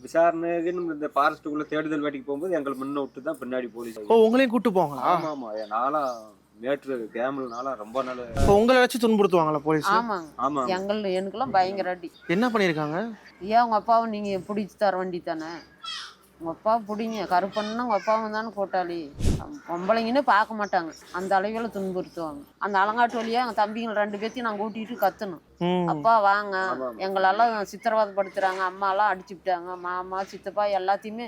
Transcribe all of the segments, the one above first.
விசாரணைக்குன்னு இந்த ஃபாரஸ்ட்டுக்குள்ள தேடுதல் வேட்டைக்கு போகும்போது எங்களை முன்ன விட்டு தான் பின்னாடி போலீஸ் ஓ உங்களையும் கூட்டு போவாங்களா? ஆமா ஆமா. என் நாளா மேட்ரு கேமல் நாளா ரொம்ப நாள் இப்போ உங்களை வச்சு துன்புறுத்துவாங்களா போலீஸ் ஆமாங்க. ஆமா எங்கள் எனக்கெல்லாம் பயங்கர அடி. என்ன பண்ணியிருக்காங்க? ஏன் உங்க அப்பாவை நீங்க பிடிச்சி தர வேண்டி தானே? உங்க அப்பா பிடிங்க. கருப்பண்ணா உங்க அப்பாவும் தானே கூட்டாளி பொம்பளைங்கன்னு பார்க்க மாட்டாங்க. அந்த அளவில் துன்புறுத்துவாங்க. அந்த அலங்காட்டு வழியா எங்க தம்பிங்க ரெண்டு பேர்த்தையும் நான் கூட்டிட்டு கத்தணும். அப்பா வாங்க. எங்களெல்லாம் சித்திரவதைப்படுத்துறாங்க அம்மா எல்லாம் அடிச்சு விட்டாங்க மாமா சித்தப்பா எல்லாத்தையுமே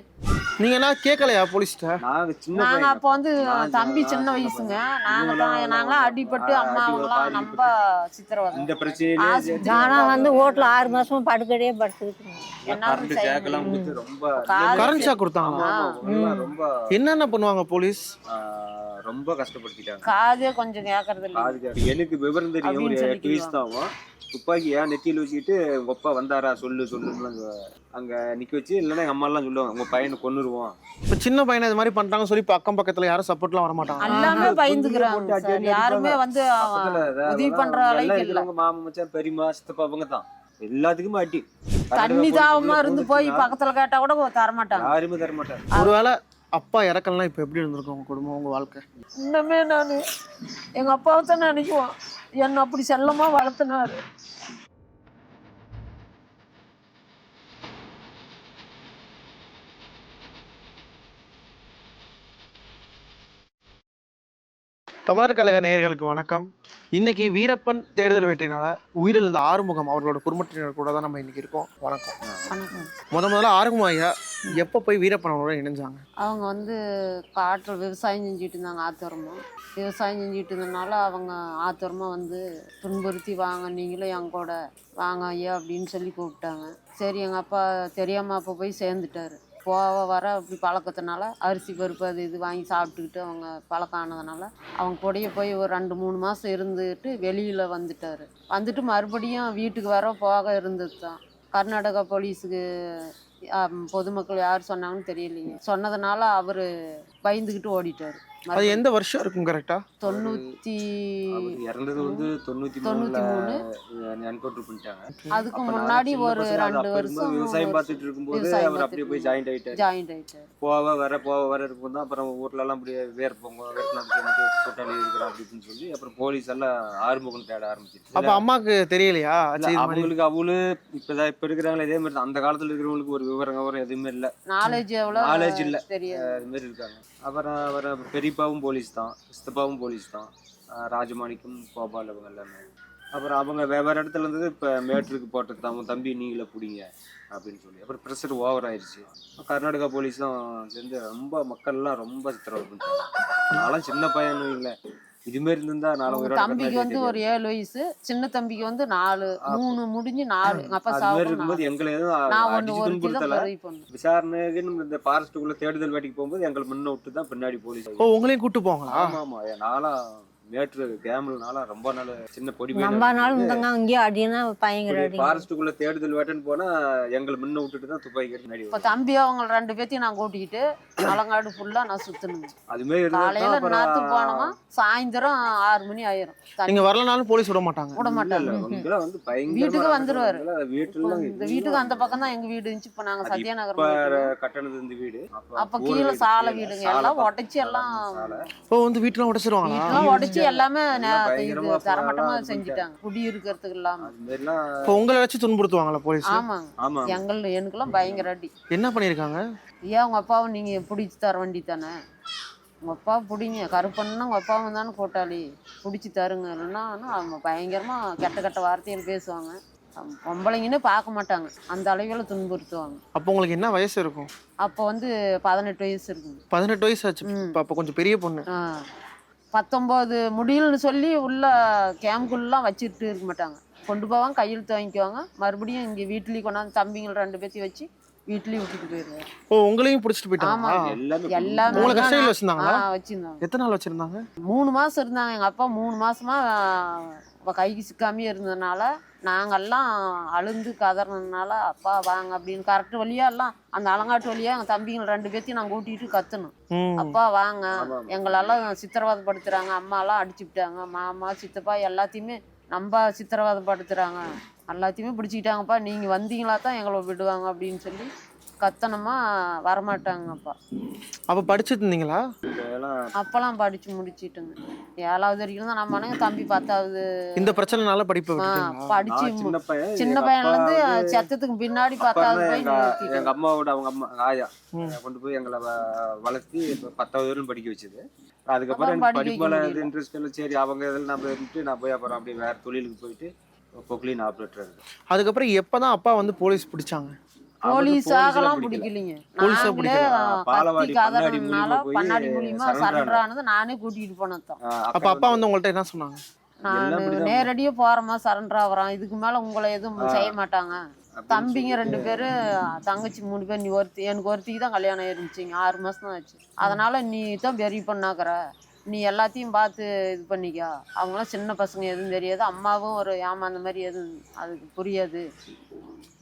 நீங்க என்ன கேட்கலையா போலீஸ்ட்ட நாங்க சின்ன நாங்க அப்போ வந்து தம்பி சின்ன வயசுங்க. நாங்க தான் நாங்களாம் அடிபட்டு அடி அம்மாவெல்லாம் பாதிக்கப்பட்டு. நம்ம சித்திரவதை. இந்த பிரச்சனையிலே ஆஸ்பத்திரி நானா வந்து ஓட்டுல ஆறு மாசமா படுக்கடையே படுத்துக்கிட்டு என்னாலும் கரண்ட் செய்ய கேக்கெல்லாம் முடியும். கொடுத்து ரொம்ப கால் கரண்ட் ஷாக் கொடுத்தாங்களா? ஆமா, ஆமா, அதெல்லாம் ரொம்ப என்னென்ன பண்ணுவாங்க போலீஸ்? ரொம்ப கஷ்டப்படுத்திட்டாங்க. காதே கொஞ்சம் கேட்கறது இல்லை காது எனக்கு விவரம் தெரியும். ஒரு எட்டு வயசு தான் ஆகும். துப்பாக்கி ஏன் நெத்தியில் வச்சுக்கிட்டு உங்க அப்பா வந்தாரா? சொல்லு சொல்லுன்னு அங்க நிக்க வச்சு இல்லைன்னா எங்க அம்மா எல்லாம் சொல்லுவாங்க உங்க பையனை கொன்னுருவோம். இப்போ சின்ன பையனை இது மாதிரி பண்ணிட்டாங்க சொல்லி இப்போ அக்கம் பக்கத்துல யாரும் சப்போர்ட்லாம் வர மாட்டாங்க எல்லாமே பயந்துக்கிறாங்க யாருமே. வந்து உதவி எல்லாம் அளவுக்கு இல்ல. மாமா மச்சான் பெரியம்மா சித்தப்பா அவங்க தான். எல்லாத்துக்குமே அடி. தண்ணி தாவமா இருந்து போய் பக்கத்துல கேட்டா கூட தர மாட்டாங்க யாருமே தர மாட்டாங்க ஒருவேளை அப்பா இறக்கலாம் இப்போ எப்படி இருந்திருக்கும் உங்க குடும்பம் உங்க வாழ்க்கை? இன்னமே நான் எங்க அப்பாவை தான் நினைக்குவோம் என்ன அப்படி செல்லமா வளர்த்தினாரு. தமிழர் கழக நேயர்களுக்கு வணக்கம். இன்னைக்கு வீரப்பன் தேர்தல் வெற்றினால உயிரிழந்த ஆறுமுகம் அவர்களோட குடும்பத்தினர் கூட தான் நம்ம இன்னைக்கு இருக்கோம். வணக்கம். முத முதல்ல ஆறுமுகம் ஐயா எப்போ போய் வீரப்பன் அவரோட இணைஞ்சாங்க? அவங்க வந்து காட்டில் விவசாயம் செஞ்சுட்டு இருந்தாங்க ஆத்தோரமா. விவசாயம் செஞ்சுட்டு இருந்தனால அவங்க ஆத்தோரமா வந்து துன்புறுத்தி வாங்க நீங்களும் என் கூட வாங்க ஐயா அப்படின்னு சொல்லி கூப்பிட்டாங்க. சரி எங்கள் அப்பா தெரியாமல் அப்போ போய் சேர்ந்துட்டாரு. போக வர அப்படி பழக்கத்தினால அரிசி பருப்பு அது இது வாங்கி சாப்பிட்டுக்கிட்டு அவங்க பழக்கம் ஆனதுனால அவங்க கூடயே போய் ஒரு ரெண்டு மூணு மாதம் இருந்துட்டு வெளியில் வந்துட்டார். வந்துட்டு மறுபடியும் வீட்டுக்கு வர போக இருந்தது தான் கர்நாடகா போலீஸுக்கு பொதுமக்கள் யார் சொன்னாங்கன்னு தெரியலைங்க சொன்னதுனால அவர் பயந்துக்கிட்டு ஓடிட்டார். அது எந்த வருஷம் இருக்கும் கரெக்டா அவர் இறந்தது வந்து தொண்ணூத்தி தொண்ணூத்தி மூணு. என்கவுண்டர் பண்ணிட்டாங்க. அதுக்கு முன்னாடி ஒரு ரெண்டு வருஷம் விவசாயம் பார்த்துட்டு இருக்கும்போது அவர் அப்படியே போய் ஜாயிண்ட் ஆயிட்டாரு. ஜாயிண்ட் ஆயிட்டார். போவ வர போவ வர இருக்கும்போது தான் அப்புறம் ஊர்ல எல்லாம் அப்படியே வேர் போங்க மட்டும் கூட்டாளி இருக்கிறான் அப்படின்னு சொல்லி அப்புறம் போலீஸ் எல்லாம் ஆறுமுகம் தேட ஆரம்பிச்சிருச்சு. அப்ப அம்மாக்கு தெரியலையா? அவங்களுக்கு அவளு இப்பதான் இப்ப இருக்கிறாங்களே இதே மாதிரி தான். அந்த காலத்துல இருக்கிறவங்களுக்கு ஒரு விவரம் விவரம் எதுவுமே இல்ல. நாலேஜ் Knowledge இல்ல. தெரியாது. அது மாதிரி இருக்காங்க. அப்புறம் அவர் பெரியப்பாவும் போலீஸ் தான் சித்தப்பாவும் போலீஸ் தான். ராஜமாணிக்கம் கோபால் அவங்க எல்லாமே. அப்புறம் அவங்க வெவ்வேறு இடத்துல இருந்தது இப்போ மேட்ருக்கு போட்டது தான் தம்பி நீங்களே பிடிங்க அப்படின்னு சொல்லி. அப்புறம் ப்ரெஷர் ஓவர் ஆயிடுச்சு கர்நாடகா போலீஸ் தான் சேர்ந்து ரொம்ப மக்கள்லாம் ரொம்ப சித்திரவதை பண்ணிட்டாங்க. நான்லாம் சின்ன பையனும் இல்லை. இருந்திருந்தா நாளை உங்க உயிரோட தம்பிக்கு வந்து. ஒரு ஏழு வயசு சின்ன தம்பிக்கு வந்து நாலு மூணு முடிஞ்சு நாலு. எங்க அப்பா மாதிரி சாப்பிடும் இருக்கும்போது எங்களை எதுவும் நான் ஒண்ணு ஒரு தான் துன்புறுத்தல. பண்ணேன். விசாரணைக்குன்னு இந்த ஃபாரஸ்ட்டுக்குள்ள தேடுதல் வேட்டைக்கு போகும்போது எங்களை முன்ன விட்டு தான் பின்னாடி போலீஸ் ஓ உங்களையும் கூட்டு போவாங்களா? ஆமா ஆமா. நாளா மேட்ரு கேமல் நாளா ரொம்ப நாள் சின்ன பொடி நம்ம நாள் இருந்தாங்க அங்கேயே அடினா பயங்கர அடி ஃபாரஸ்ட்டுக்குள்ள தேடுதல் வேட்டைன்னு போனா எங்களை முன்ன விட்டுட்டு தான் துப்பாக்கி எடுத்து நடி இப்போ தம்பி அவங்க ரெண்டு பேத்தையும் நான் கூட்டிக்கிட்டு அலங்காடு ஃபுல்லா நான் சுத்தணுங்க. அது மாதிரி இருந்தா காலையில நேரத்துக்கு போனோமா சாயந்தரம் ஆறு மணி ஆயிரும். நீங்க வரலனாலும் போலீஸ் விட மாட்டாங்க. விட மாட்டாங்க. வந்து பயங்கரமா வீட்டுக்கு. வந்துருவாரு. வீட்டுல இந்த வீட்டுக்கு அந்த பக்கம் தான் எங்க வீடு இருந்துச்சு. இப்போ நாங்க அது சத்யாநகர் இப்ப. கட்டணது இந்த வீடு. அப்ப கீழே சாலை வீடுங்க. எல்லாம். உடைச்சு எல்லாம். ஓ வந்து வீட்டுலாம் உடைச்சிருவாங்களா? வீட்டுலாம் உடைச்சு எல்லாமே நே- எல்லாம் தரமட்டமா செஞ்சுட்டாங்க. குடி இருக்கிறதுக்கு இல்லாம இப்போ உங்களை வச்சு துன்புறுத்துவாங்களா போலீஸ்? ஆமாங்க. ஆமா எங்கள் எனக்கெல்லாம் பயங்கர அடி. என்ன பண்ணியிருக்காங்க ஏன் உங்க அப்பாவை நீங்க பிடிச்சி தர வேண்டி தானே உங்க அப்பா பிடிங்க. கருப்பண்ணா உங்க அப்பாவும் தானே கூட்டாளி. பிடிச்சி தருங்க. இல்லைன்னா அவங்க பயங்கரமா கெட்ட கெட்ட வார்த்தைகள் பேசுவாங்க. பொம்பளைங்கன்னு பார்க்க மாட்டாங்க. அந்த அளவில் துன்புறுத்துவாங்க. அப்போ உங்களுக்கு என்ன வயசு இருக்கும்? அப்போ வந்து பதினெட்டு வயசு இருக்குங்க. பதினெட்டு வயசு ஆச்சு. அப்போ கொஞ்சம் பெரிய பொண்ணு. பத்தொம்போது முடியலன்னு சொல்லி உள்ள கேம்குள்ளலாம் வச்சுட்டு இருக்க மாட்டாங்க. கொண்டு போவாங்க கையெழுத்து வாங்கிக்குவாங்க. மறுபடியும் இங்கே வீட்லேயும் கொண்டாந்து தம்பிங்களை ரெண்டு பேத்தையும் வச்சு வீட்லேயும் விட்டுட்டு போயிடுவாங்க. ஓ உங்களையும் பிடிச்சிட்டு போயிட்டாங்களா? ஆமா. எல்லாமே எல்லாமே உங்களை கஸ்டடியில் வச்சிருந்தாங்களா? ஆ வச்சுருந்தாங்க. எத்தனை நாள் வச்சிருந்தாங்க? மூணு மாதம் இருந்தாங்க எங்கள் அப்பா மூணு மாசமா கைக்கு சிக்காமே இருந்ததுனால நாங்கெல்லாம் அழுந்து கதறினதுனால அப்பா வாங்க அப்படின்னு கரெக்ட் வழியா எல்லாம் அந்த அலங்காட்டு வழியா எங்கள் தம்பிங்களை ரெண்டு பேத்தையும் நான் கூட்டிகிட்டு கத்தணும் ம். அப்பா வாங்க. எங்களெல்லாம் சித்திரவதைப்படுத்துறாங்க. அம்மாலாம் அடிச்சு விட்டாங்க மாமா சித்தப்பா எல்லாத்தையுமே நம்ம சித்திரவதைப்படுத்துறாங்க. எல்லாத்தையுமே பிடிச்சிக்கிட்டாங்கப்பா. நீங்க வந்தீங்களா தான் எங்களை விடுவாங்க அப்படின்னு சொல்லி கத்தனமா வரமாட்டாங்கப்பா. அப்ப படிச்சுட்டு இருந்தீங்களா அப்பெல்லாம் படிச்சு முடிச்சிட்டுங்க. ஏழாவது வரைக்கும் தான் நம்ம அண்ணங்க தம்பி பத்தாவது இந்த பிரச்சனைனால படிப்பை ஆ, விட்டுட்டீங்களா? படிச்சு சின்ன பையன் சின்ன எங்க பையன்ல இருந்து அப்பா வந்து- செத்ததுக்கு பின்னாடி அப்பா பத்தாவது தான் போய் எங்க அம்மாவோட அவங்க அம்மா ஆயா. கொண்டு போய் எங்களை வ- வளர்த்தி இப்ப பத்தாவது வரையும் படிக்க வச்சது. அதுக்கப்புறம் அப்புறம் எனக்கு படிக்க படிப்பு மேல வைக்க முடியல. இன்ட்ரெஸ்ட் இல்லை. சரி அவங்க இதில் நம்ம இருந்துட்டு நான் போய் அப்புறம் அப்படியே வேற தொழிலுக்கு போயிட்டு பொக்லின் ஆப்ரேட்டர் அதுக்கப்புறம் எப்பதான் அப்பா வந்து போலீஸ் பிடிச்சாங்க? போலீஸ் போலீஸ்லாம் ஆகலாம் பிடிக்கல. பிடிக்கலைங்க. பாலவாடி கத்தி பண்ணாடி மூலியமா சரண்டர் ஆனது. நானே கூட்டிட்டு போனதான் அப்ப அப்பா வந்து உங்கள்ட்ட என்ன சொன்னாங்க? நான். நேரடியா போறோமா சரண்டர் ஆகுறோம் இதுக்கு மேல உங்களை எதுவும். செய்ய மாட்டாங்க. தம்பிங்க ரெண்டு பேரு தங்கச்சி மூணு பேர் நீ ஒருத்தி எனக்கு ஒருத்திக்கு தான் கல்யாணம் இருந்துச்சுங்க ஆறு மாசம் தான் ஆச்சு. அதனால நீ தான் பெரிய பொண்ணாக்குற. நீ எல்லாத்தையும் பார்த்து இது பண்ணிக்க. அவங்களாம் சின்ன பசங்க எதுவும் தெரியாது. அம்மாவும் ஒரு ஏமாந்த மாதிரி எதுவும் அதுக்கு புரியாது.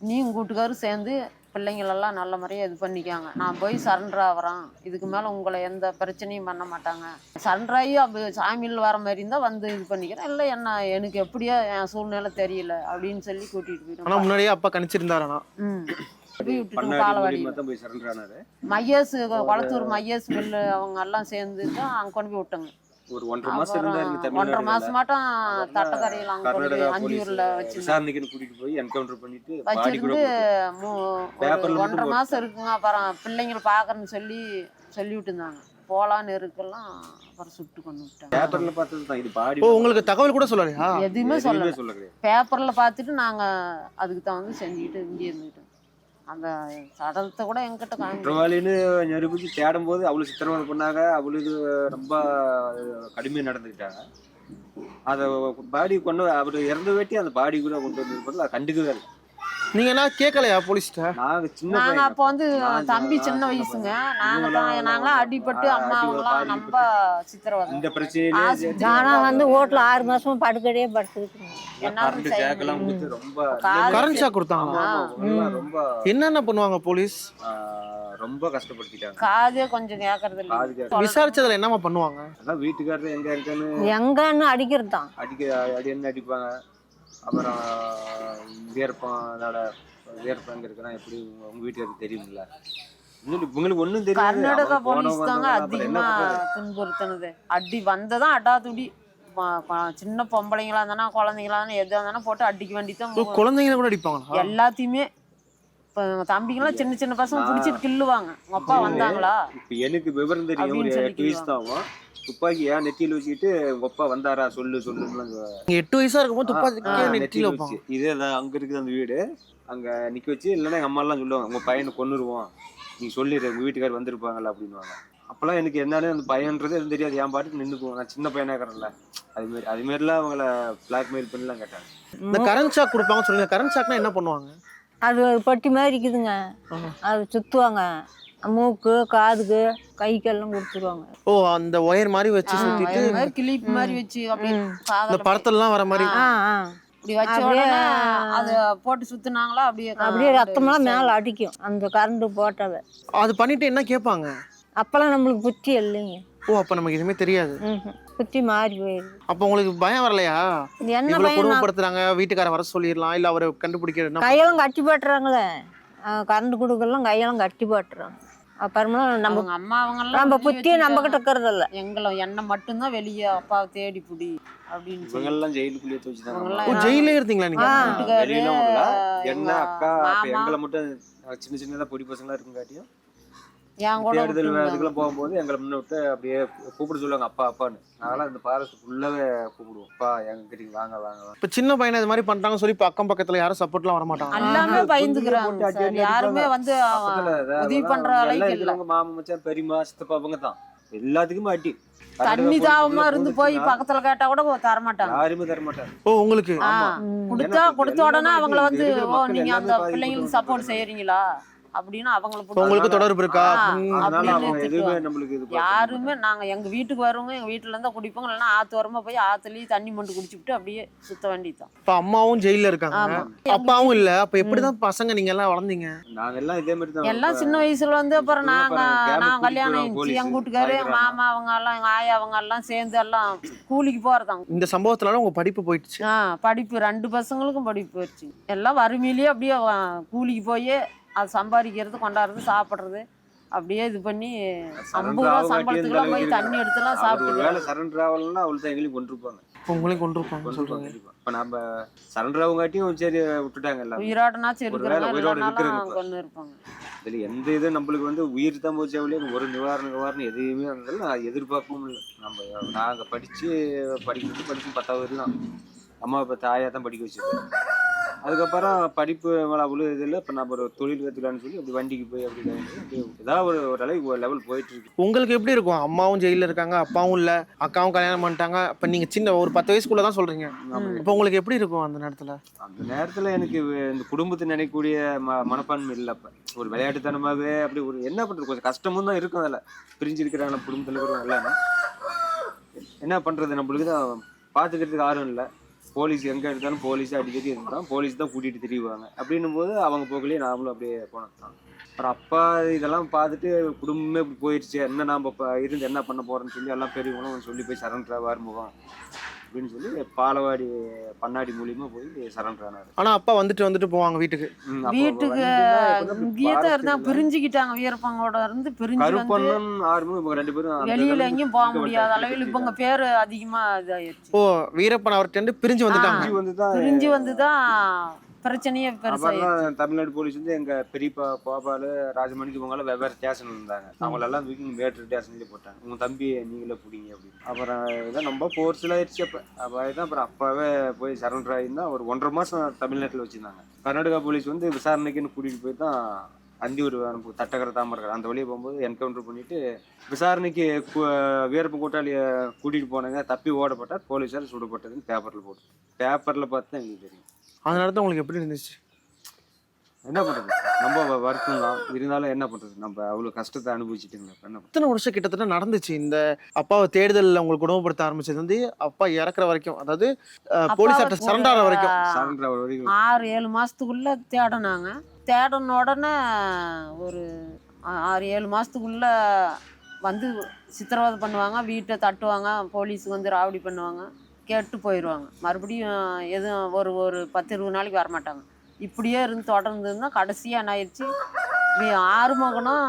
நீ உங்க வீட்டுக்காரும் சேர்ந்து பிள்ளைங்களெல்லாம் நல்ல முறையாக இது பண்ணிக்காங்க. நான் போய் சரண்டர் ஆகிறேன் இதுக்கு மேலே உங்களை எந்த பிரச்சனையும் பண்ண மாட்டாங்க. சரண்டர் ஆகி அப்போ சாமியில் வர மாதிரி இருந்தால் வந்து இது பண்ணிக்கிறேன். இல்லை என்ன எனக்கு எப்படியோ என் சூழ்நிலை தெரியல அப்படின்னு சொல்லி கூட்டிகிட்டு போயிடும். முன்னாடியே அப்பா கணிச்சிருந்தாரானா? ம். மையஸ் குளத்தூர் மையஸ் மில்லு அவங்க எல்லாம் சேர்ந்து தான் அங்கே கொண்டு போய் விட்டாங்க. ஒரு ஒன்றரை மாசம் இருந்தாரு ஒன்றரை மாசம் மாட்டம் தட்டக்கரையில் அங்கே கொண்டு கர்நாடகா போய் போலீஸ் அந்தியூரில் வச்சு விசாரணைக்குன்னு கூட்டிட்டு போய் என்கவுண்டர் பண்ணிட்டு வச்சிருந்து ஒன்றரை மாசம் இருக்குங்க. அப்புறம் பிள்ளைங்களை பார்க்கறேன்னு சொல்லி சொல்லிவிட்டு இருந்தாங்க போலான்னு இருக்கலாம் அப்புறம் சுட்டு கொண்டு விட்டாங்க. பேப்பர்ல பார்த்தது தான். இது பாடி ஓ உங்களுக்கு தகவல் கூட சொல்லலையா? எதுவுமே சொல்லல. சொல்ல பேப்பர்ல பார்த்துட்டு நாங்க அதுக்கு தகுந்து செஞ்சுக்கிட்டு இங்கே இருந்துக்கிட்டோம். அந்த சடலத்தை கூட எங்கிட்ட குற்றவாளின்னு நிரூபிச்சு தேடும் போது அவ்வளோ சித்திரவதை பண்ணாங்க அவ்வளோ இது ரொம்ப கடுமையாக நடந்துக்கிட்டாங்க. அதை பாடி கொண்டு அவர் இறந்து வேட்டி அந்த பாடி கூட கொண்டு வந்து பதில் அதை கண்டுக்கவே இல்லை. நீங்க என்ன கேட்கலையா போலீஸ்ட்ட நாங்க அப்போ வந்து நான் தம்பி நான் சின்ன வயசுங்க. நாங்க தான் நாங்களாம் அடிபட்டு அம்மா அவங்களாம் ரொம்ப சித்திரவதை. இந்த சேர்த்து ஆனா வந்து வீட்டுல ஆறு மாசமா படுக்கடையே. கொடுத்து ரொம்ப கரண்ட் ஷாக் ரொம்ப என்னென்ன பண்ணுவாங்க போலீஸ்? ரொம்ப கஷ்டப்படுத்திட்டாங்க. காதே கொஞ்சம் கேட்கறது இல்லை விசாரிச்சதுல என்னமா பண்ணுவாங்க? அதான் வீட்டுக்காரர் எங்க இருக்கன்னு எங்கன்னு அடிக்கிறது தான் அடிக்க அடி என்ன அடிப்பாங்க. அப்புறம் வேர்ப்பம் அதோட வேர்ப்பம் எங்க இருக்குன்னா எப்படி உங்க- வீட்டுக்கு உங்களுக்கு உங்களுக்கு ஒண்ணும் தெரியாது. கர்நாடகா போலீஸ் தாங்க அதிகமா? துன்புறுத்தினது. அடி வந்ததான் அடாதுடி. ப- ப- சின்ன பொம்பளைங்களா இருந்தானா குழந்தைங்களா இருந்தா எதா இருந்தாலும் போட்டு அடிக்க வேண்டியதான் குழந்தைங்களை கூட அடிப்பாங்களா? எல்லாத்தையுமே இப்போ தம்பிங்களாம் சின்ன சின்ன பசங்க பிடிச்சிட்டு கில்லுவாங்க உங்க அப்பா வந்தாங்களா? இப்ப எனக்கு விவரம் தெரியும் ஒரு அப்படின்னு சொல்லி எட்டு வயசு தான் ஆகும். துப்பாக்கி ஏன் நெத்தியில வச்சுக்கிட்டு அப்பா வந்தாரா சொல்லு சொல்லுன்னு எட்டு வயசா இருக்கும்போது துப்பாக்கி நெத்தியில வச்சு இதே தான் அங்க இருக்குது அந்த வீடு. அங்க நிக்க வச்சு இல்லைன்னா எங்க அம்மா எல்லாம் சொல்லுவாங்க உங்க பையனை கொன்னுருவோம். நீ சொல்லிடு உங்க வீட்டுக்காரர் வந்திருப்பாங்கல்ல அப்படின்னுவாங்க. அப்பெல்லாம் எனக்கு என்னன்னு அந்த பையன்றது எதுவும் தெரியாது. என் பாட்டுக்கு நின்னுக்குவோம். நான் சின்ன பையனா இருக்கிறேன்ல. அது மாதிரி அது மாதிரிலாம் அவங்கள பிளாக்மெயில் பண்ணிலாம் கேட்டாங்க. இந்த கரண்ட் ஷாக் கொடுப்பாங்க சொல்லுங்க. கரண்ட் ஷாக்னா என்ன பண்ணுவாங்க? அது பெட்டி மாதிரி இருக்குதுங்க. அது சுத்துவாங்க. மூக்கு காதுக்கு கைக்கெல்லாம் கொடுத்துருவாங்க. ஓ அந்த ஒயர் மாதிரி வச்சு சுத்திட்டு மாதிரி கிளிப் மாதிரி வச்சு அப்படியே. இந்த படத்துலலாம் வர மாதிரி ஆ ஆ. இப்படி வச்ச உடனே அது போட்டு சுத்துனாங்களா அப்படியே அப்படியே ரத்தம்லாம் மேலே அடிக்கும் அந்த கரண்ட் போட்டாவே அது பண்ணிட்டு என்ன கேட்பாங்க? அப்பெல்லாம் நம்மளுக்கு புத்தி இல்லைங்க. ஓ அப்ப நமக்கு எதுவுமே தெரியாது. புத்தி மாறி போயிடுது. அப்ப உங்களுக்கு பயம் வரலையா? என்ன பையன் கொடுமைப்படுத்துறாங்க வீட்டுக்கார வர சொல்லிடலாம் இல்ல அவரை கண்டுபிடிக்கிறதுனா கையெல்லாம் கட்டி போட்டுறாங்களே. கரண்ட் கொடுக்கலாம் கையெல்லாம் கட்டி போட்டுறாங்க. அப்புறமா நம்ம அவங்க அம்மா அவங்க எல்லாம் நம்ம புத்தியை நம்ம கிட்ட. இருக்கிறது இல்ல எங்களை என்ன மட்டும்தான் வெளியே அப்பாவை தேடி புடி அப்படின்னு சொல்லி இவங்கெல்லாம் ஜெயிலுக்குள்ளேயே ஜெயிலே இருந்தீங்களா நீங்க ஆ. வெளியில என்ன அக்கா அப்ப. எங்களை மட்டும் சின்ன சின்னதா பொடி பசங்களா இருக்குங்காட்டியும் விட்டுருந்தாங்க. இதுக்கெல்லாம் போகும்போது எங்களை முன்ன விட்டு அப்படியே கூப்பிட சொல்லுவாங்க அப்பா அப்பான்னு. நாங்களாம் இந்த பாரஸ் ஃபுல்லாவே கூப்பிடுவோம். அப்பா எங்க கிட்ட வாங்க வாங்க இப்ப சின்ன பையனை இது மாதிரி பண்றாங்க சொல்லி இப்ப அக்கம் பக்கத்துல யாரும் சப்போர்ட்லாம் வர மாட்டாங்க எல்லாமே. பயந்துக்கிறாங்க யாருமே. வந்து உதவி அதெல்லாம் பண்ற அளவுக்கு இல்ல. மாமா மச்சான் பெரியம்மா சித்தப்பா அவங்க தான். எல்லாத்துக்குமே அடி. தண்ணி போலீஸ் இருந்து போய் பக்கத்துல கேட்டா கூட தர மாட்டாங்க யாருமே தர மாட்டாங்க ஓ உங்களுக்கு. கொடுத்தா கொடுத்த உடனே அவங்கள வந்து ஓ நீங்க அந்த பிள்ளைங்களுக்கு சப்போர்ட் செய்யறீங்களா? அப்படின்னு அவங்கள உங்களுக்கு தொடர்பு இருக்கா? யாருமே நாங்க எங்க வீட்டுக்கு வருவோங்க எங்க வீட்டுல இருந்தா குடிப்போங்க இல்லைன்னா ஆத்து வரமா போய் ஆத்துலயும் தண்ணி மண்டு குடிச்சுட்டு அப்படியே சுத்த வேண்டியதுதான். இப்ப அம்மாவும் ஜெயில இருக்காங்க. அப்பாவும் இல்ல. அப்ப எப்படிதான் பசங்க நீங்க எல்லாம் வளர்ந்தீங்க? நாங்க எல்லாம் இதே மாதிரி தான் எல்லாம் சின்ன வயசுல வந்து அப்புறம் நாங்க நான் கல்யாணம் ஆயிடுச்சு. எங்க வீட்டுக்காரு எங்க மாமா அவங்க எல்லாம் எங்க ஆயா அவங்க எல்லாம் சேர்ந்து எல்லாம் கூலிக்கு போறதாங்க. இந்த சம்பவத்தினால உங்க படிப்பு போயிடுச்சு. படிப்பு ரெண்டு பசங்களுக்கும் படிப்பு போயிடுச்சு. எல்லாம் வறுமையிலேயே அப்படியே கூலிக்கு போய் அது சம்பாதிக்கிறது கொண்டாடுறது சாப்பிட்றது. அப்படியே இது பண்ணி ஐம்பது ரூபா சம்பளத்துக்குலாம் போய் தண்ணி எடுத்துலாம் சாப்பிட்டு வேலை சரண்டர் ஆகலன்னா அவள் தான் எங்களையும் கொண்டிருப்பாங்க உங்களையும் கொண்டிருப்பாங்க சொல்றீங்க. இப்போ நம்ம சரண்டர் ஆகாட்டியும் சரி விட்டுட்டாங்க எல்லாம் வேளை இருக்கிறவங்க உயிரோட இருக்கிறவங்க. இருப்பாங்க இதில் எந்த இது நம்மளுக்கு வந்து உயிர் தான் போச்சு அவளே. ஒரு நிவாரணம் நிவாரணம் எதையுமே வந்தாலும் நான் எதிர்பார்க்கவும் இல்லை. நம்ம நாங்கள் படித்து படிக்கிறது படித்து பத்தாவது தான் அம்மா இப்போ தாயாக தான் படிக்க வச்சிருக்கோம். அதுக்கப்புறம் படிப்பு மேலே அவ்வளோ இது இல்லை. இப்போ நம்ம ஒரு தொழில் கற்றுக்கலான்னு சொல்லி அப்படி வண்டிக்கு போய் அப்படி ஏதாவது ஒரு ஒரு அளவுக்கு ஒரு லெவல் போயிட்டு இருக்கு. உங்களுக்கு எப்படி இருக்கும்? அம்மாவும் ஜெயில இருக்காங்க அப்பாவும் இல்ல. அக்காவும் கல்யாணம் பண்ணிட்டாங்க. இப்ப நீங்க சின்ன ஒரு பத்து வயசுக்குள்ள தான் சொல்றீங்க. இப்போ உங்களுக்கு எப்படி இருக்கும் அந்த நேரத்துல? அந்த நேரத்தில் எனக்கு இந்த குடும்பத்தை நினைக்கக்கூடிய ம மனப்பான்மை இல்லை அப்போ. ஒரு விளையாட்டுத்தனமாகவே அப்படி ஒரு என்ன பண்ணுறது கொஞ்சம் கஷ்டமும் தான் இருக்கும் அதில். பிரிஞ்சு இருக்கிறாங்க குடும்பத்தில் இருக்கிறவங்க எல்லாமே. என்ன பண்ணுறது நம்மளுக்கு தான் பார்த்துக்கிறதுக்கு யாரும் இல்லை. போலீஸ் எங்கே எடுத்தாலும் போலீஸ் அடிக்கடி இருந்தால் போலீஸ் தான் கூட்டிகிட்டு திரிவாங்க. அப்படின்னும் போது அவங்க போகலையே நாமளும் அப்படியே போனது அப்புறம் அப்பா இதெல்லாம் பார்த்துட்டு குடும்பமே இப்படி போயிடுச்சு என்ன நாம் இப்போ இருந்து என்ன பண்ண போகிறோன்னு சொல்லி எல்லாம் பெரியவங்களும் சொல்லி போய் சரண்டர் வார்முகம். அப்படின்னு சொல்லி பாலவாடி பண்ணாடி மூலியமா போய் சரண்டர் ஆனாரு. ஆனா அப்பா வந்துட்டு வந்துட்டு போவாங்க வீட்டுக்கு. வீட்டுக்கு வந்து இங்கேயே தான் இருந்தா forest பிரிஞ்சுக்கிட்டாங்க. வீரப்பங்கோட இருந்து பிரிஞ்சு வந்து கருப்பண்ணன் ஆறுமுகம் இவங்க ரெண்டு பேரும் வெளியில எங்கேயும் போக முடியாத. அளவில் இப்ப உங்க பேரு அதிகமா இதாயிருச்சு. ஓ வீரப்பன் அவர்கிட்ட இருந்து பிரிஞ்சு வந்துட்டாங்க. பிரிஞ்சு வந்துதான் பிரிஞ்சு வந்துதான் பிரச்சனையே அப்புறம் தமிழ்நாடு போலீஸ் வந்து எங்க பெரியப்பா கோபால் ராஜமணிக்கு இவங்க வெவ்வேறு ஸ்டேஷன் இருந்தாங்க. அவங்களெல்லாம் தூக்கி மேட்டர் ஸ்டேஷன்லேயே போட்டாங்க. உங்க தம்பி நீங்களே பிடிங்க அப்படின்னு. அப்புறம் இதான் ரொம்ப ஃபோர்ஸில் ஆயிடுச்சு அப்போ. அப்போ தான் அப்புறம் அப்பாவே போய் சரண்டர் ஆகிருந்தா ஒரு ஒன்றரை மாசம் தமிழ்நாட்டில் வச்சிருந்தாங்க. கர்நாடகா போலீஸ் வந்து விசாரணைக்குன்னு கூட்டிகிட்டு போய் தான் அந்தியூர் அனுப்பு தட்டக்கரை தாமரை அந்த வழியே போகும்போது என்கவுண்டர் பண்ணிட்டு விசாரணைக்கு வீரப்ப கூட்டாளியை கூட்டிகிட்டு போனாங்க. தப்பி ஓடப்பட்டார் போலீஸார் சுடப்பட்டதுன்னு பேப்பரில் போட்டு பேப்பரில் பார்த்து தான் எங்களுக்கு தெரியும். அந்த நேரத்துல உங்களுக்கு எப்படி இருந்துச்சு? என்ன பண்றது? நம்ம வருத்தம் தான். இருந்தாலும் என்ன பண்றது? நம்ம அவ்வளவு கஷ்டத்தை அனுபவிச்சுட்டுங்களா என்ன? எத்தனை வருஷம் கிட்டத்தட்ட நடந்துச்சு. இந்த அப்பாவை தேடுதல்ல உங்களுக்கு குணப்படுத்த ஆரம்பிச்சது வந்து அப்பா இறக்குற வரைக்கும். அதாவது அஹ், போலீஸ் ஆட்ட சரண்டர் ஆகிற வரைக்கும். சரண்டர் ஆகுற வரைக்கும். ஆறு ஏழு மாசத்துக்குள்ள தேடினாங்க. தேடின உடனே ஒரு ஆறு ஏழு மாதத்துக்குள்ளே வந்து சித்திரவதை பண்ணுவாங்க வீட்டை தட்டுவாங்க போலீஸுக்கு வந்து ராவடி பண்ணுவாங்க கேட்டு போயிடுவாங்க மறுபடியும் எதுவும் ஒரு ஒரு பத்து இருபது நாளைக்கு வரமாட்டாங்க. இப்படியே இருந்து தொடர்ந்து இருந்தால் கடைசியாக என்ன ஆயிடுச்சு வி- ஆறுமுகனும்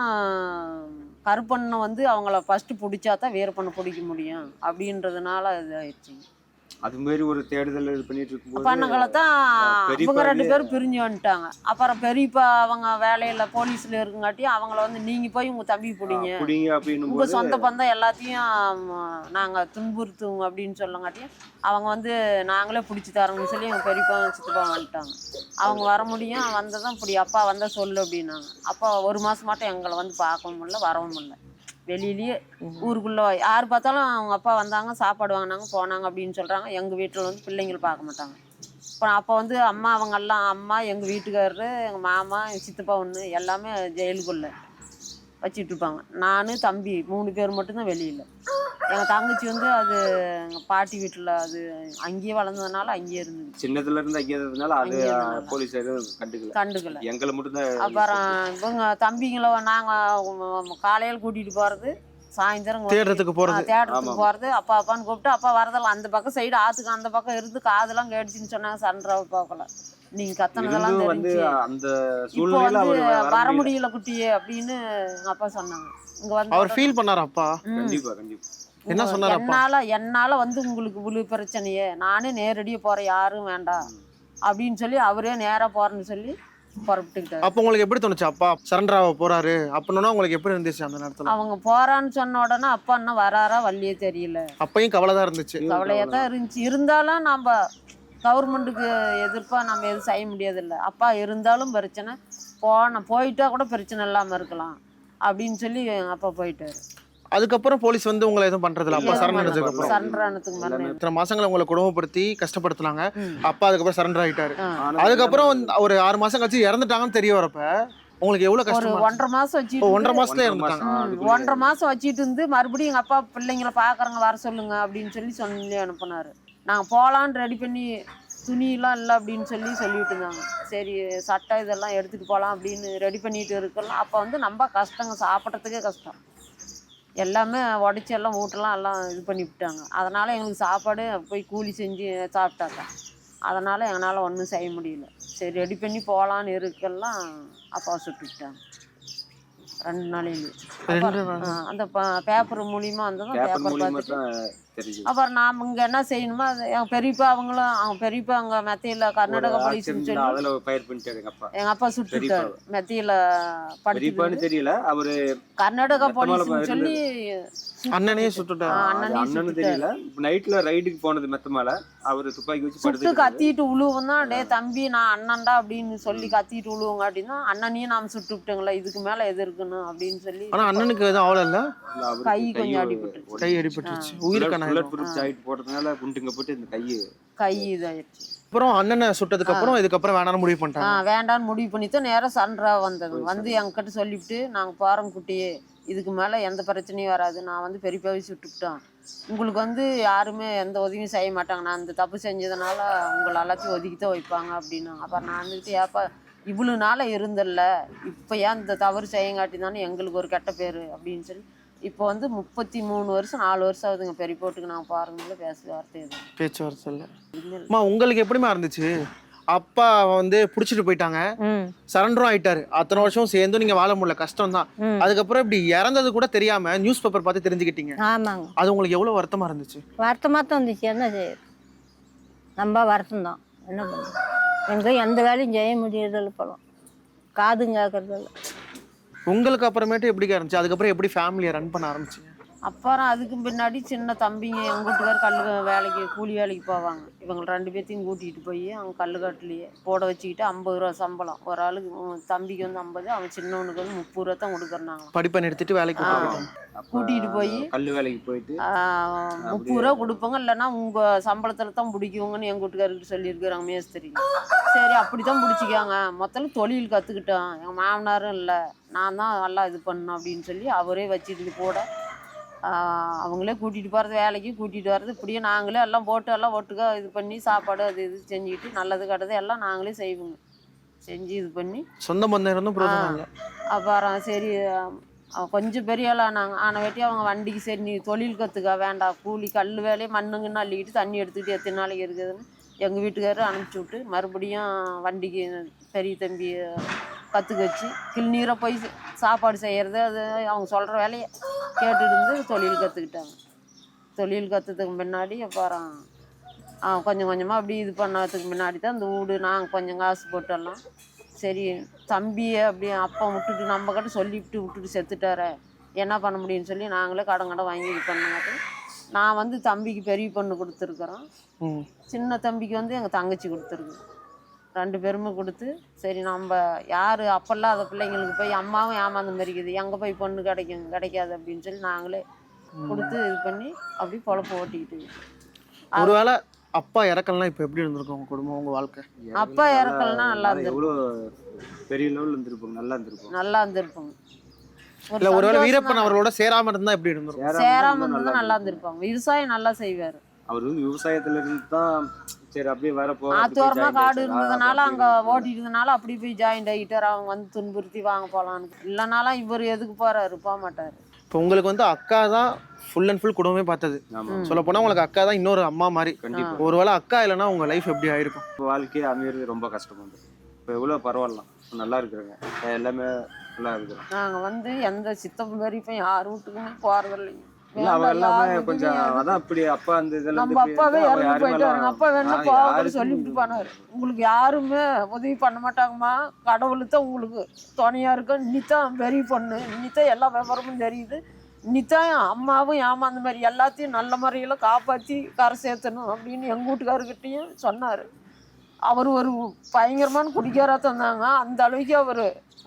கருப்பண்ணை வந்து அவங்கள ஃபஸ்ட்டு பிடிச்சா தான் வீரப்பண்ணை பிடிக்க முடியும் அப்படின்றதுனால இது ஆயிடுச்சு அது மாதிரி ஒரு தேடுதல் இது பண்ணிட்டு இருக்கும்போது பண்ணங்களை தான் அவங்க ரெண்டு பேரும் பிரிஞ்சு வந்துட்டாங்க. அப்புறம் பெரியப்பா அவங்க வேலையில போலீஸ்ல இருக்குங்காட்டி அவங்கள வந்து நீங்க போய் உங்க தம்பி பிடிங்க. புடிங்க அப்படின்னும் உங்க சொந்த பந்தம் எல்லாத்தையும் நாங்க துன்புறுத்துவோம் அப்படின்னு சொல்லங்காட்டியும் அவங்க வந்து நாங்களே பிடிச்சி தரோங்கன்னு சொல்லி எங்க பெரியப்பா சித்தப்பா வந்துட்டாங்க. அவங்க வர முடியும் வந்ததும் இப்படி அப்பா வந்தா சொல்லு அப்படின்னாங்க. அப்பா ஒரு மாசம் மட்டும் எங்களை வந்து பார்க்கவும் முடியல வரவும் முடியல. வெளியிலயே ஊருக்குள்ள யார் பார்த்தாலும் அவங்க அப்பா வந்தாங்க சாப்பாடு வாங்கினாங்க போனாங்க அப்படின்னு சொல்றாங்க. எங்க வீட்டில் வந்து பிள்ளைங்களை பார்க்க மாட்டாங்க. அப்புறம் அப்போ வந்து அம்மா அவங்க எல்லாம் அம்மா எங்கள் வீட்டுக்காரரு எங்கள் மாமா எங்கள் சித்தப்பா ஒன்று எல்லாமே ஜெயிலுக்குள்ள வச்சிட்டு இருப்பாங்க. நான் தம்பி மூணு பேர் மட்டும்தான் வெளியில். எங்கள் தங்கச்சி வந்து அது எங்கள் பாட்டி வீட்டில் அது அங்கேயே வளர்ந்ததுனால அங்கேயே இருந்தது. சின்னதுல இருந்து அங்கே இருந்ததுனால அது அங்கேயே. போலீஸ் கண்டுக்கல. கண்டுக்கல. எங்களை மட்டும்தான் அப்புறம் இவங்க தம்பிங்களை நாங்கள் காலையில் கூட்டிகிட்டு போகிறது சாயந்தரம் தேடுறதுக்கு தேட்டருக்கு ஆமா. போறது. அப்பா அப்பான்னு கூப்பிட்டு அப்பா வரதெல்லாம் அந்த பக்கம் சைடு ஆத்துக்கு அந்த பக்கம் இருந்து காதெல்லாம் கேட்டுச்சுன்னு சொன்னாங்க சன்றாவை பார்க்கல நீங்க கத்தனதெல்லாம் வந்து தெரிஞ்சு அந்த சூழ்நிலையில வந்து அவர் வர முடியல. குட்டியே அப்படின்னு எங்க அப்பா சொன்னாங்க. இங்க வந்து அவர் ஃபீல் பண்ணாரா அப்பா. கண்டிப்பா கண்டிப்பா. என்ன சொன்னாரு? என்னால என்னால வந்து உங்களுக்கு இவ்வளவு பிரச்சனையே. நானே நேரடியா போறேன். யாரும் வேண்டாம். அப்படின்னு சொல்லி அவரே நேரா போறேன்னு சொல்லி புறப்பட்டுக்கிட்டாரு. அப்போ உங்களுக்கு எப்படி தோணுச்சு? அப்பா சரண்டர் ஆக போறாரு. அப்படின்னா உங்களுக்கு எப்படி இருந்துச்சு அந்த நேரத்துல? அவங்க போறான்னு சொன்ன உடனே அப்பா இன்னும் வராரா வழியே தெரியல. அப்பையும் கவலை தான் இருந்துச்சு. கவலையா தான் இருந்துச்சு. இருந்தாலும் நம்ம கவர்மெண்ட்டுக்கு எதிர்ப்பா நம்ம எதுவும் செய்ய முடியாதுல்ல. அப்பா இருந்தாலும் பிரச்சனை. போன போயிட்டா கூட பிரச்சனை இல்லாம இருக்கலாம். அப்படின்னு சொல்லி எங்க அப்பா போயிட்டாரு. அதுக்கப்புறம் போலீஸ் வந்து உங்களை எதுவும் பண்றது இல்ல அப்பா எதுவும் சரண் பண்ணல. அடைஞ்சதுக்கு அப்புறம் இத்தனை மாசங்களை உங்களை குடும்பப்படுத்தி கஷ்டப்படுத்தினாங்க. அப்பா அதுக்கப்புறம் சரண்டர் ஆயிட்டாரு. அதுக்கப்புறம் வந்து ஒரு ஆறு மாசம் கழிச்சு இறந்துட்டாங்கன்னு தெரிய வரப்ப உங்களுக்கு எவ்வளவு ஒரு கஷ்டமா ஒன்றரை மாசம் ஓ, வச்சுட்டு ஒன்றரை மாசத்துல அதுக்குள்ளே ஒன்றரை மாசம் வச்சிட்டு இருந்து மறுபடியும் எங்க அப்பா பிள்ளைங்களை பாக்குறவங்க வர சொல்லுங்க அப்படின்னு சொல்லி சொல்லி அனுப்புனாரு. நாங்க போலான்னு ரெடி பண்ணி துணியெல்லாம் இல்லை அப்படின்னு சொல்லி சொல்லிட்டு இருந்தாங்க. சரி சட்டை இதெல்லாம் எடுத்துட்டு போகலாம் அப்படின்னு ரெடி பண்ணிட்டு இருக்கலாம் அப்போ வந்து நம்ம கஷ்டங்க சாப்பிட்றதுக்கே கஷ்டம். எல்லாமே உடச்சி எல்லாம் வீட்டெல்லாம் எல்லாம் இது பண்ணி விட்டாங்க. அதனால எங்களுக்கு சாப்பாடு போய் கூலி செஞ்சு சாப்பிட்டாக்கா அதனால் எங்களால் ஒன்றும் செய்ய முடியல. சரி ரெடி பண்ணி போகலான்னு இருக்கெல்லாம் அப்பா சுட்டுக்கிட்டாங்க ரெண்டு நாளையில. ரெண்டு நாள். அந்த பேப்பர் மூலியமா வந்ததும் பேப்பர் பார்த்துட்டு அப்புறம் நாம் இங்கே என்ன செய்யணுமோ அது எங்கள் பெரியப்பா அவங்களும் அவங்க பெரியப்பா அங்கே மெத்தையில் கர்நாடகா அதுல பண்ணிட்டாரு எங்க அப்பா. எங்கள் அப்பா சுட்டுட்டாரு. மெத்தையில் படிச்சு பெரியப்பான்னு தெரியல அவரு கர்நாடகா மெத்தமால போலீஸ்னு சொல்லி அண்ணனே சுட்டுட்டாரு. சுட்டுட்டாரு. தெரியல. நைட்ல ரைடுக்கு போனது மெத்த மேல அவரு துப்பாக்கி வச்சு சுட்டு கத்திட்டு உழுவும் தான் டே தம்பி நான் அண்ணன்டா அப்படின்னு சொல்லி கத்திட்டு உழுவுங்க அப்படின்னா அண்ணனையும் நாம் சுட்டு விட்டோங்களே இதுக்கு மேலே எது இருக்கணும் அப்படின்னு சொல்லி ஆனா அண்ணனுக்கு எதுவும் அவ்வளோ இல்ல? கை கொஞ்சம் அடிபட்டு கை அடிபட்டுருச்சு. உயிருக்கான புல்லட் ப்ரூஃப் ஜாக்கெட் போட்டதுனால குண்டுங்க போட்டு இந்த கை கை இதாயிடுச்சு அப்புறம் அண்ணனை சுட்டதுக்கு அப்புறம் இதுக்கப்புறம் வேணாம்னு முடிவு ஆ பண்ணிட்டாங்க வேண்டான்னு முடிவு பண்ணிட்டு நேராக சன்றா வந்தது. வந்து என்கிட்ட சொல்லிவிட்டு நாங்கள் போகிறோம் குட்டியே இதுக்கு மேலே எந்த பிரச்சனையும் வராது. நான் வந்து பெரியப்பாவை சுட்டுவிட்டோம். உங்களுக்கு வந்து யாருமே எந்த உதவியும் செய்ய மாட்டாங்க. நான் இந்த தப்பு செஞ்சதுனால உங்களை எல்லாத்தையும் ஒதுக்கி தான் வைப்பாங்க அப்படின்னாங்க அப்புறம் நான் வந்துட்டு ஏப்பா இவ்வளோ நாளாக இருந்தல்ல. இப்போ ஏன் இந்த தவறு செய்யங்காட்டி தானே எங்களுக்கு ஒரு கெட்ட பேர்? அப்படின்னு சொல்லி இப்போ வந்து முப்பத்தி மூணு வருஷம் நாலு வருஷம் ஆகுதுங்க. பெரியப்போட்டுக்கு நான் பாருங்கள பேச வார்த்தை எதுவும் பேச்சுவார்த்தை இல்ல. அம்மா உங்களுக்கு எப்படிமா இருந்துச்சு? அப்பா வந்து புடிச்சிட்டு போயிட்டாங்க. சரண்டரும் ஆயிட்டாரு. அத்தனை வருஷம் சேர்ந்து நீங்க வாழ முடியல. கஷ்டம் தான் அதுக்கப்புறம் இப்படி இறந்தது கூட தெரியாம நியூஸ் பேப்பர் பார்த்து தெரிஞ்சுக்கிட்டீங்க. ஆமாங்க. அது உங்களுக்கு எவ்வளவு வருத்தமா இருந்துச்சு? வருத்தமாக தான் இருந்துச்சு. என்ன செய்யுது நம்ம வருத்தம் தான் என்ன பண்ணுறது எங்கே எந்த வேலையும் செய்ய முடியறதில்ல இப்போலாம் காதும் கேட்கறதில்ல உங்களுக்கு அப்புறமேட்டு எப்படி இருந்துச்சு? அதுக்கப்புறம் எப்படி ஃபேமிலியை ரன் பண்ண ஆரம்பிச்சு? அப்புறம் அதுக்கு பின்னாடி சின்ன தம்பிங்க எங்கள் வீட்டுக்கார் கல்லு வேலைக்கு கூலி வேலைக்கு போவாங்க. இவங்க ரெண்டு பேர்த்தையும் கூட்டிகிட்டு போய் அவங்க கல்லுக்காட்டுலேயே போட வச்சுக்கிட்டு ஐம்பது ரூபா சம்பளம். ஒரு ஆளுக்கு தம்பிக்கு வந்து ஐம்பது அவன் சின்னவனுக்கு வந்து முப்பது ரூபா தான் கொடுக்குறாங்க படிப்பை நிறுத்திட்டு வேலைக்கு கூட்டிகிட்டு போய் கல்லு வேலைக்கு போயிட்டு முப்பது ரூபா கொடுப்பாங்க. இல்லைன்னா உங்கள் சம்பளத்தில் தான் பிடிக்குவங்கன்னு எங்கள் வீட்டுக்காரர்கிட்ட சொல்லியிருக்கிறாங்க மேஸ்திரி சரி அப்படி தான் பிடிச்சிக்காங்க. மொத்தம் தொழில் கற்றுக்கிட்டோம் எங்கள் மாமனாரும் இல்லை நான் தான் நல்லா இது பண்ணணும் அப்படின்னு சொல்லி அவரே வச்சுட்டு ஆஹ் அவங்களே கூட்டிகிட்டு போகிறது வேலைக்கு கூட்டிகிட்டு வர்றது இப்படியே நாங்களே எல்லாம் போட்டு எல்லாம் ஒட்டுக்கா இது பண்ணி சாப்பாடு அது இது செஞ்சுக்கிட்டு நல்லது கெட்டது எல்லாம் நாங்களே செய்வோங்க. செஞ்சு இது பண்ணி. சொந்த பந்தம் இருந்தும் அப்புறம் சரி கொஞ்சம் பெரிய ஆள் ஆனாங்க ஆன வெட்டி அவங்க வண்டிக்கு சரி நீ தொழில் கற்றுக்க வேண்டாம் கூலி கல் வேலையை மண்ணுங்கன்னு அள்ளிக்கிட்டு தண்ணி எடுத்துக்கிட்டு எத்தனை நாளைக்கு இருக்குதுன்னு எங்கள் வீட்டுக்காரர் அனுப்பிச்சி விட்டு மறுபடியும் வண்டிக்கு பெரிய தம்பி கற்றுக்க வச்சு கிள்நீரை போய் சாப்பாடு செய்கிறது அது அவங்க சொல்கிற வேலையை கேட்டுட்டு இருந்து தொழில் கற்றுக்கிட்டாங்க தொழில் கற்றுறதுக்கு முன்னாடி அப்புறம் கொஞ்சம் கொஞ்சமாக அப்படி இது பண்ணதுக்கு முன்னாடி தான் இந்த வீடு நாங்கள் கொஞ்சம் காசு போட்டெல்லாம் சரி தம்பியை அப்படி அப்பா விட்டுட்டு நம்ம கிட்ட சொல்லிவிட்டு விட்டுட்டு செத்துட்டாரே என்ன பண்ண முடியும்னு சொல்லி நாங்களே கடன் கடன் வாங்கி இது பண்ணாட்டு நான் வந்து தம்பிக்கு பெரிய பொண்ணு கொடுத்துருக்குறோம். சின்ன தம்பிக்கு வந்து எங்கள் தங்கச்சி கொடுத்துருக்கு. ரெண்டு பேருமே கொடுத்து சரி நம்ம யார்? அப்போல்லாம் பிள்ளைங்களுக்கு போய் அம்மாவும் ஏமாந்த மாதிரி இருக்குது எங்கே போய் பொண்ணு கிடைக்கும் கிடைக்காது அப்படின்னு சொல்லி நாங்களே கொடுத்து இது பண்ணி அப்படி பொழப்பு ஓட்டிக்கிட்டு ஒருவேளை அப்பா இறக்கலாம் இப்போ எப்படி இருந்திருக்கும் உங்க குடும்பம் உங்க வாழ்க்கை? அப்பா இறக்கலன்னா நல்லா இருந்திருக்கும். பெரிய லெவலில் இருந்திருப்போம் நல்லா இருந்திருப்போம் நல்லா இருந்திருப்பாங்க ஒரு இல்ல ஒருவேளை வீரப்பன் அவர்களோட சேராம இருந்தா எப்படி இருந்திருக்கும்? சேராம இருந்தா நல்லா இருந்திருப்பாங்க. விவசாயம் நல்லா செய்வாரு. அவர் வந்து விவசாயத்துல இருந்து தான் சரி அப்படியே வர போ ஆத்தோரமா காடு இருந்ததுனால அங்க ஓட்டிட்டு இருந்தனால அப்படி போய் ஜாயிண்ட் ஆகிட்டாரு அவங்க வந்து துன்புறுத்தி வாங்க போலான்னு. இல்லைனாலும் இவர் எதுக்கு போறாரு? போக மாட்டாரு. இப்போ உங்களுக்கு வந்து அக்கா தான் ஃபுல் அண்ட் ஃபுல் குடும்பமே பார்த்தது. சொல்ல போனா உங்களுக்கு அக்கா தான் இன்னொரு அம்மா மாதிரி. கண்டிப்பா. ஒருவேளை அக்கா இல்லைன்னா உங்க லைஃப் எப்படி ஆயிருக்கும்? வாழ்க்கையே அமையிறது ரொம்ப கஷ்டம் வந்து இப்போ எவ்வளோ பரவாயில்லாம் நல்லா இருக்கிறாங்க. எல்லாமே நல்லா இருக்கிறோம் நாங்க வந்து எந்த சித்தப்பு பெரியப்பையும் யார் வீட்டுக்குமே போறது இல்லைங்க இல்ல எல்லாமே கொஞ்சம் அதான் அப்பா அந்த நம்ம அப்பாவே இறந்து போயிட்டாரு அப்பா வேணா யாருக்கும் சொல்லிவிட்டு போனாரு உங்களுக்கு யாருமே உதவி பண்ண மாட்டாங்கம்மா. கடவுள் தான் உங்களுக்கு துணையா இருக்கும் நீத்தான் பெரிய பொண்ணு. நீத்தான் எல்லா விவரமும் தெரியுது. நீத்தான் அம்மாவும் ஏமாந்த மாதிரி எல்லாத்தையும் நல்ல முறையில காப்பாற்றி கரை சேர்த்தணும் அப்படின்னு எங்கள் வீட்டுக்காரர்கிட்டையும் சொன்னார். அவர் ஒரு பயங்கரமான குடிக்காராக தந்தாங்க. அந்த அளவுக்கு அவர்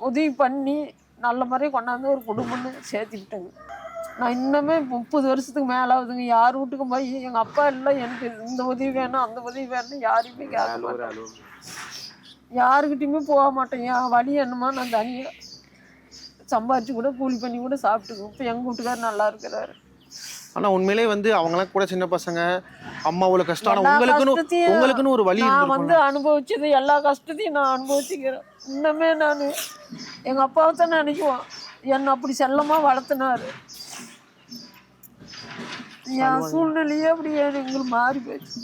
உதவி பண்ணி நல்ல முறையை கொண்டாந்து ஒரு குடும்பம்னு சேர்த்து விட்டாங்க நான் இன்னுமே முப்பது வருஷத்துக்கு மேலே ஆகுதுங்க. யார் வீட்டுக்கும் போய் எங்கள் அப்பா இல்லை எனக்கு இந்த உதவி வேணும் அந்த உதவி வேணும் யாரையுமே கேட்க மாட்டேன். யாருக்கிட்டையுமே போக மாட்டேன். என் வழி என்னமா நான் தனியாக சம்பாரிச்சு கூட கூலி பண்ணி கூட சாப்பிட்டுக்குவோம் இப்போ எங்கள் வீட்டுக்காரர் நல்லா இருக்கிறாரு. ஆனா உண்மையிலே வந்து அவங்களாம் கூட சின்ன பசங்க அம்மா அவ்வளவு கஷ்டம். உங்களுக்குன்னு உங்களுக்குன்னு ஒரு வழி நான் வந்து அனுபவிச்சது எல்லா கஷ்டத்தையும் நான் அனுபவிச்சுக்கிறேன். இன்னுமே நான் எங்கள் அப்பாவை தான் நினைக்குவோம் என்னை அப்படி செல்லமாக வளர்த்துனாரு. என் சூழ்நிலையே அப்படி எங்களுக்கு மாறி போச்சு.